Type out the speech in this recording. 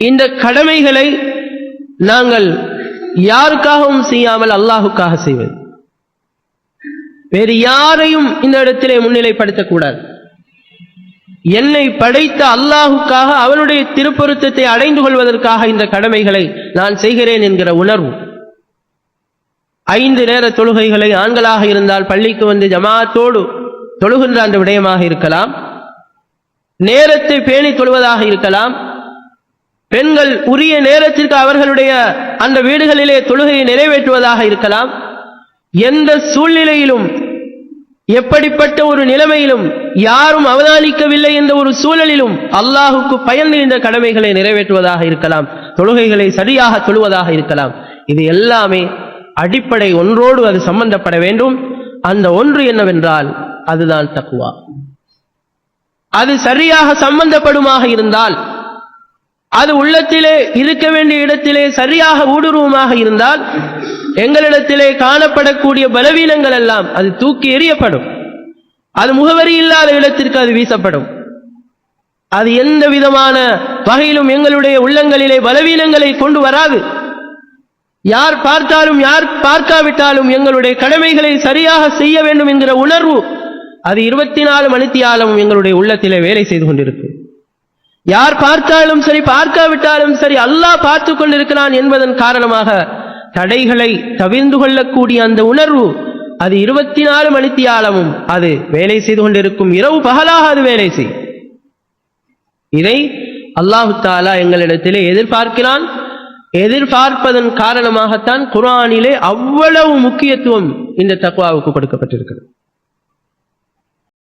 இந்த கடமைகளை நாங்கள் யாருக்காகவும் செய்யாமல் அல்லாஹுக்காக செய்வது. வேறு யாரையும் இந்த இடத்திலே முன்னிலைப்படுத்தக்கூடாது. என்னை படைத்த அல்லாஹுக்காக அவனுடைய திருப்பொருத்தத்தை அடைந்து கொள்வதற்காக இந்த கடமைகளை நான் செய்கிறேன் என்கிற உணர்வு. ஐந்து நேர தொழுகைகளை ஆண்களாக இருந்தால் பள்ளிக்கு வந்து ஜமாத்தோடு தொழுகின்ற அந்த விடயமாக இருக்கலாம். நேரத்தை பேணி தொழுவதாக இருக்கலாம். பெண்கள் உரிய நேரத்திற்கு அவர்களுடைய அந்த வீடுகளிலே தொழுகையை நிறைவேற்றுவதாக இருக்கலாம். எந்த சூழ்நிலையிலும் எப்படிப்பட்ட ஒரு நிலைமையிலும் யாரும் அவதானிக்கவில்லை என்ற ஒரு சூழலிலும் அல்லாஹுக்கு பயந்து இந்த கடமைகளை நிறைவேற்றுவதாக இருக்கலாம். தொழுகைகளை சரியாக தொழுவதாக இருக்கலாம். இது எல்லாமே அடிப்படை ஒன்றோடு அது சம்பந்தப்பட வேண்டும். அந்த ஒன்று என்னவென்றால் அதுதான் தக்குவா அது சரியாக சம்பந்தப்படுமாக இருந்தால் அது உள்ளத்திலே இருக்க வேண்டிய இடத்திலே சரியாக ஊடுருவமாக இருந்தால் எங்களிடத்திலே காணப்படக்கூடிய பலவீனங்கள் எல்லாம் அது தூக்கி எறியப்படும். அது முகவரி இல்லாத இடத்திற்கு அது வீசப்படும். அது எந்த விதமான வகையிலும் எங்களுடைய உள்ளங்களிலே பலவீனங்களை கொண்டு வராது. யார் பார்த்தாலும் யார் பார்க்காவிட்டாலும் எங்களுடைய கடமைகளை சரியாக செய்ய வேண்டும் என்கிற உணர்வு அது இருபத்தி நாலு மணித்தியாலும் எங்களுடைய உள்ளத்திலே வேலை செய்து கொண்டிருக்கும் யார் பார்த்தாலும் சரி பார்க்காவிட்டாலும் சரி அல்லாஹ் பார்த்து கொண்டிருக்கிறான் என்பதன் காரணமாக தடைகளை தவிர்ந்து கொள்ளக்கூடிய அந்த உணர்வு அது இருபத்தி நாலு மணித்தியாலமும் அது வேலை செய்து கொண்டிருக்கும் இரவு பகலாக அது வேலை செய். இதை அல்லாஹு தாலா எங்களிடத்திலே எதிர்பார்க்கிறான். எதிர்பார்ப்பதன் காரணமாகத்தான் குரானிலே அவ்வளவு முக்கியத்துவம் இந்த தக்குவாவுக்கு கொடுக்கப்பட்டிருக்கிறது.